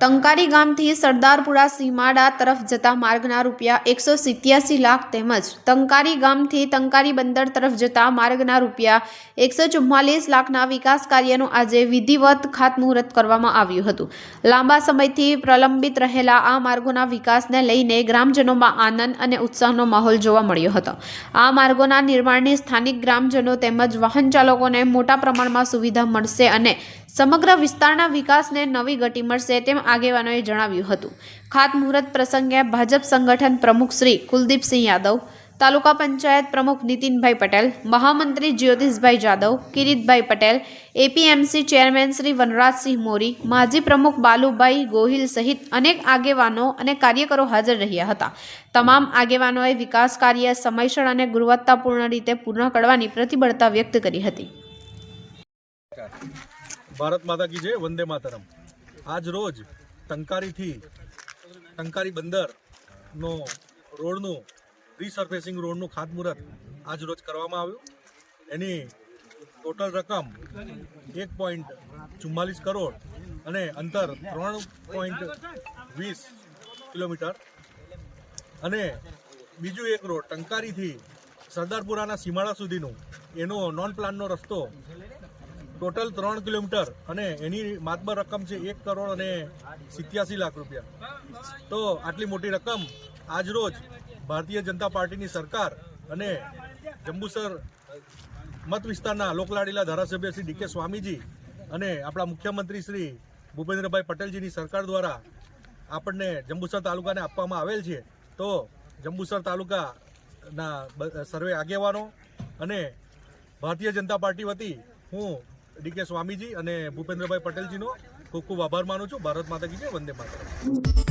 ટંકારી ગામથી સરદારપુરા સીમાડા તરફ જતા માર્ગના રૂપિયા એકસો સિત્યાસી લાખ તેમજ ટંકારી ગામથી ટંકારી બંદર તરફ જતા માર્ગના રૂપિયા એકસો ચુમ્માલીસ લાખના વિકાસ કાર્યનું આજે વિધિવત ખાતમુહૂર્ત કરવામાં આવ્યું હતું. લાંબા સમયથી પ્રલંબિત રહેલા આ માર્ગોના વિકાસને લઈને ગ્રામજનોમાં આનંદ અને ઉત્સાહનો માહોલ જોવા મળ્યો હતો. આ માર્ગોના નિર્માણની સ્થાનિક ગ્રામજનો તેમજ વાહન ચાલકોને મોટા પ્રમાણમાં સુવિધા મળશે અને સમગ્ર વિસ્તારના વિકાસને નવી ગતિ મળશે તેમ આગેવાનોએ જણાવ્યું હતું. ખાતમુહૂર્ત પ્રસંગે ભાજપ સંગઠન પ્રમુખ શ્રી કુલદીપસિંહ યાદવ, તાલુકા પંચાયત પ્રમુખ નીતિનભાઈ પટેલ, મહામંત્રી જ્યોતિષભાઈ જાદવ, કિરીટભાઈ પટેલ, એપીએમસી ચેરમેન શ્રી વનરાજસિંહ મોરી, માજી પ્રમુખ બાલુભાઈ ગોહિલ સહિત અનેક આગેવાનો અને કાર્યકરો હાજર રહ્યા હતા. તમામ આગેવાનોએ વિકાસ કાર્ય સમયસર અને ગુણવત્તાપૂર્ણ રીતે પૂર્ણ કરવાની પ્રતિબદ્ધતા વ્યક્ત કરી હતી. ભારત માતા કી જય, વંદે માતરમ. આજ રોજ ટંકારીથી ટંકારી બંદરનો રોડનું રીસર્ફેસિંગ રોડનું ખાતમુહૂર્ત આજ રોજ કરવામાં આવ્યું. એની ટોટલ રકમ એક પોઈન્ટ ચુમ્માલીસ કરોડ અને અંતર ત્રણ પોઈન્ટ વીસ કિલોમીટર. અને બીજું એક રોડ ટંકારીથી સરદારપુરાના સીમાડા સુધીનું એનો નોન પ્લાનનો રસ્તો ટોટલ ત્રણ કિલોમીટર અને એની માતબર રકમ છે એક કરોડ અને સિત્યાસી લાખ રૂપિયા. તો આટલી મોટી રકમ આજરોજ ભારતીય જનતા પાર્ટીની સરકાર અને જંબુસર મત વિસ્તારના લોકલાડીલા ધારાસભ્ય શ્રી ડીકે સ્વામીજી અને આપણા મુખ્યમંત્રી શ્રી ભૂપેન્દ્રભાઈ પટેલજીની સરકાર દ્વારા આપણને જંબુસર તાલુકાને આપવામાં આવેલ છે. તો જંબુસર તાલુકાના સર્વે આગેવાનો અને ભારતીય જનતા પાર્ટી વતી હું ડીકે સ્વામીજી અને ભૂપેન્દ્રભાઈ પટેલજીનો ખૂબ ખૂબ આભાર માનું છું ભારત માતા કી વંદે માતા